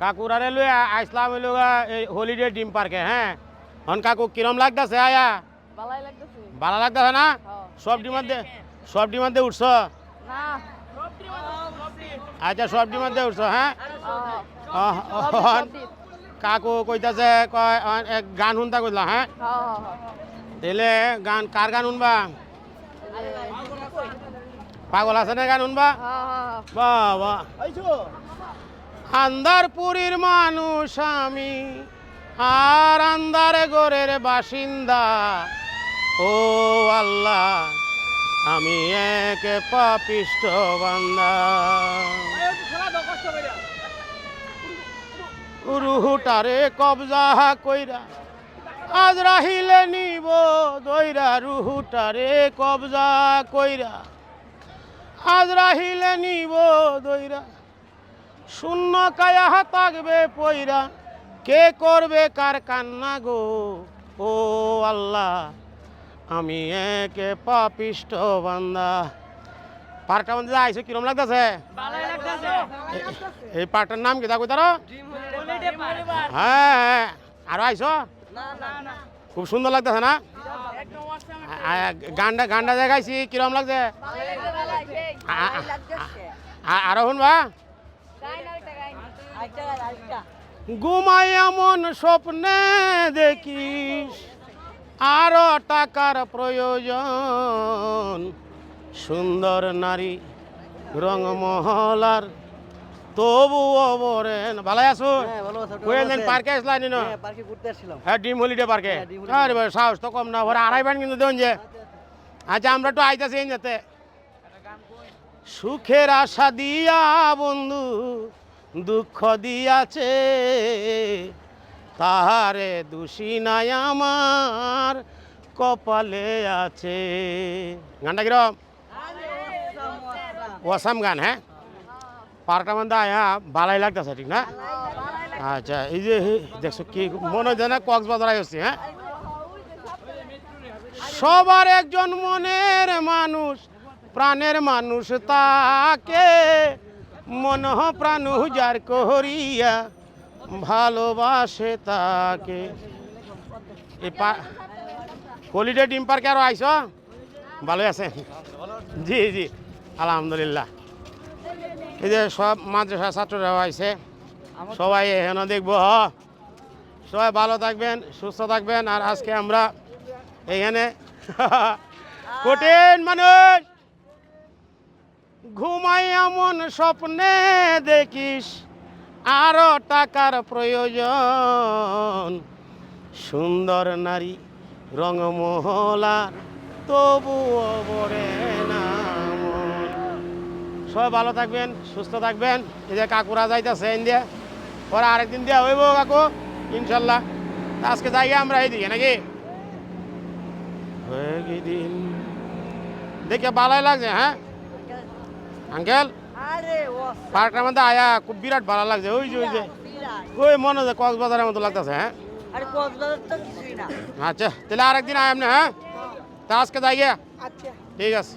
কাকুরারে লই আইসলাম হইল এই হলিডে ডিম পার্কে হ্যাঁ? হন কাকু কিরম লাগতেছে? আয়া? ভালো লাগতেছে। না? হ্যাঁ। সব ডিমার দে সব ডিমার দে উঠছ আচ্ছা সব ডিমার দে উঠছ হ্যাঁ? কাকু কইতাছে কয় এক গান শুনতা কইলা হ্যাঁ? দিলে গান কার গান শুনবা? পাগল আছে না গান শুনবা? বাহ বাহ আন্দারপুরীর মানুষ আমি, আর আন্দারে গোরের বাসিন্দা। ও আল্লাহ, আমি এক পাপিষ্ট বান্দা। রুহুটারে কবজা কইরা, আজ রাহিলে নিব দইরা। রুহুটারে কবজা কইরা, আজ রাহিলে নিব দইরা। শূন্য কায়া থাকবে পইরা। কে করবে কার কান্না গো? ও আল্লাহ আমি একে পাপিষ্ট বান্দা। পার্কটা মধ্যে আইসো কিরম লাগতেছে? এই পার্কটার নাম কি? দেখো তারা হ্যাঁ হ্যাঁ। আরও আইসো খুব সুন্দর লাগতেছে না? গানটা গানটা দেখাইছি কিরম লাগছে? আরও শুনবা ঘুমাই এমন স্বপ্নে দেখিস আরও টাকার প্রয়োজন। সুন্দর নারী রঙমহলার তবুও বরেন ভালাই আছো? হ্যাঁ, ভালো আছি, আপনি কই ভালো দিন আছেন? পার্কে আসলাই নিন? হ্যাঁ, হ্যাঁ ডিম হলিডে পার্কে? হ্যাঁ, আরে ভাই সাহস তো কম না ভরে আড়াই বান কিন্তু দেন যে। আচ্ছা আমরা তো আইতাছি যাতে। সুখের আশা দিয়া বন্ধু দুঃখ দিয়াছে, তাহারে দোষী নাই আমার, কপালে আছে। গানটা কিরম ওয়াসাম গান হ্যাঁ? পার্কটা মধ্যে আয়া ভালাই লাগতেছে, ঠিক না? আচ্ছা এই যে দেখছ কি মনে হয় যেন কক্সবাজার আসছি হ্যাঁ? সবার একজন মনের মানুষ, প্রাণের মানুষ তাকে মন প্রাণ যার করিয়া ভালোবাসে তাকে। হলিডে ডিম পার্কে আরও আইস ভালো আছে। জি জি, আলহামদুলিল্লাহ। এই যে সব মাদ্রাসা ছাত্ররাও আইছে। সবাই এখানে দেখব, হ। সবাই ভালো থাকবেন, সুস্থ থাকবেন। আর আজকে আমরা এখানে কঠিন মানুষ। ঘুমাই এমন স্বপ্নে দেখিস, আরও টাকার প্রয়োজন। সুন্দর নারী রঙমহলা তবুও বরে না। সবাই ভালো থাকবেন, সুস্থ থাকবেন। এই যে কাকুরা যাইতেছে ইন্ডিয়া পরে আরেকদিন দেওয়া হইব কাকু, ইনশাল্লাহ। আজকে যাই আমরা এইদিকে নাকি? দিন। দেখে ভালোই লাগছে হ্যাঁ? আঙ্কেল? পার্কটার মধ্যে আয়া খুব বিরাট ভালো লাগছে ওই যে ওই যে। ওই মনে হচ্ছে কক্সবাজারের মতো লাগতেছে হ্যাঁ? আচ্ছা তাহলে আরেকদিন আয় আপনি হ্যাঁ? তা আজকে যাই আচ্ছা। ঠিক আছে।